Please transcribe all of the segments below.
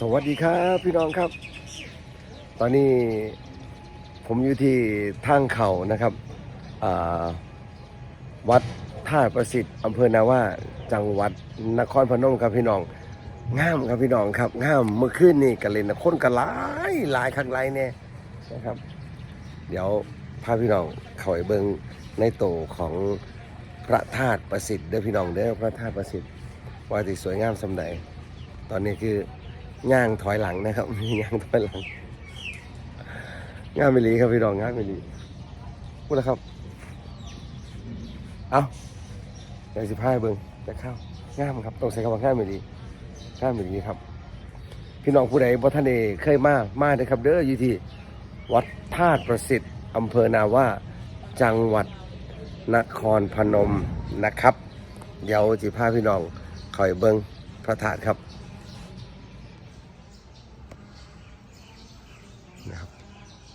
สวัสดีครับพี่น้องครับ ตอนนี้ผมอยู่ที่ทางเขานะครับวัดท่าประสิทธิ์อำเภอนาว่าจังหวัดนครพนมครับพี่น้องงามครับพี่น้องครับงามเมื่อคืนนี่กันเลยนะคนกันหลายหลายครั้งหลยเนี่ยนะครับ เดี๋ยวพาพี่น้องเข้าไปเบิ่งในโตของพระธาตุประสิทธิ์เด้อพี่น้องเด้อพระธาตุประสิทธิ์ว่าที่สวยงามสำใดตอนนี้คือ ย่างถอยหลังนะครับย่างถอยหลังงามไม่ลีครับพี่น้องงามไม่ลีพูดแล้วครับ เอาเดี๋ยวสิพาให้าเบิ่งจะเข้างามครับต้องใช้คำว่างามไม่ลีงามไม่ลีครับ พี่น้องผู้ใดบ่ท่านเอเคยมามาเด้อครับ เด้ออยู่ที่วัดธาตุประสิทธิ์อำเภอนาว่าจังหวัดนครพนมนะครับ เดี๋ยวจิพาพี่น้องคอยเบิ้งพระธาตุครับ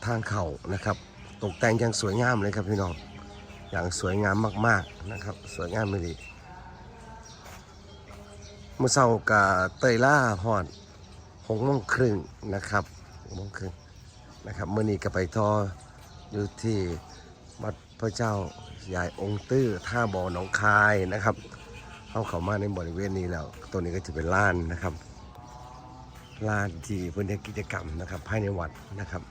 ทางเขานะครับ ตกแต่งอย่างสวยงามเลยครับพี่น้องอย่างสวยงามมากๆนะครับ สวยงามเลยเมื่อเช้ากับเตยล่าหอดหกโมงครึ่งนะครับหกโมงครึ่งนะครับเมื่อนี้ก็ไปทออยู่ที่วัดพระเจ้าใหญ่องค์ตื้อท่าบ่อหนองคายนะครับเข้าเข้ามาในบริเวณนี้แล้วตัวนี้ก็จะเป็นลานนะครับลานที่เพื่อนเฮ็ดกิจกรรมนะครับภายในวัดนะครับ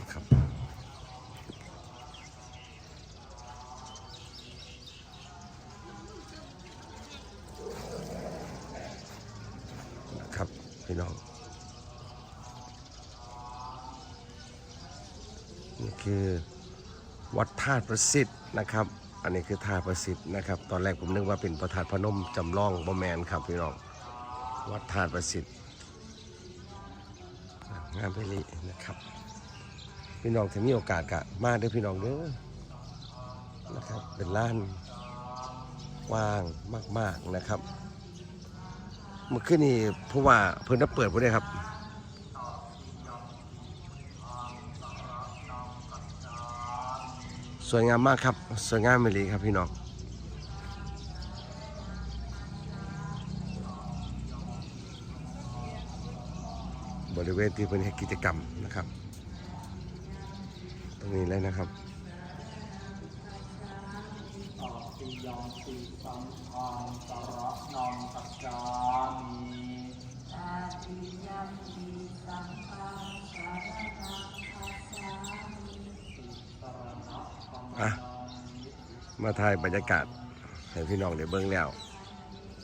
นะครับ นะครับ พี่น้อง นี่คือวัดธาตุประสิทธิ์นะครับ อันนี้คือธาตุประสิทธิ์นะครับ ตอนแรกผมนึกว่าเป็นพระธาตุพนมจำลองบอแมนครับพี่น้อง วัดธาตุประสิทธิ์งานไปรีนะครับ พี่น้องถ้ามีโอกาสกะมาเด้อพี่น้องเด้อนะครับ เป็นล้านกว้างมาก ๆนะครับเมื่อคืนนี้ผู้ว่าเพิ่นได้เปิดบ่ได้ครับสวยงามมากครับสวยงามไม่ลีครับพี่น้องบริเวณที่เป็นกิจกรรมนะครับ รงนี้เลยนะครับติยมปิสังฆังสระนังกัจจามิอาติยัมปิสังฆังสารนังคัจฉามิสรณะธรรมอะนังมาถ่ายบรรยากาศให้พี่น้องได้เบิ่งแล้ว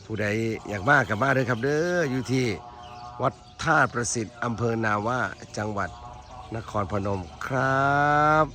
ผู้ใดอยากมากับมาเด้อครับเด้ออยู่ที่วัดท่าตุประสิทธิ์อำเภอนาว่าจังหวัด นครพนมครับ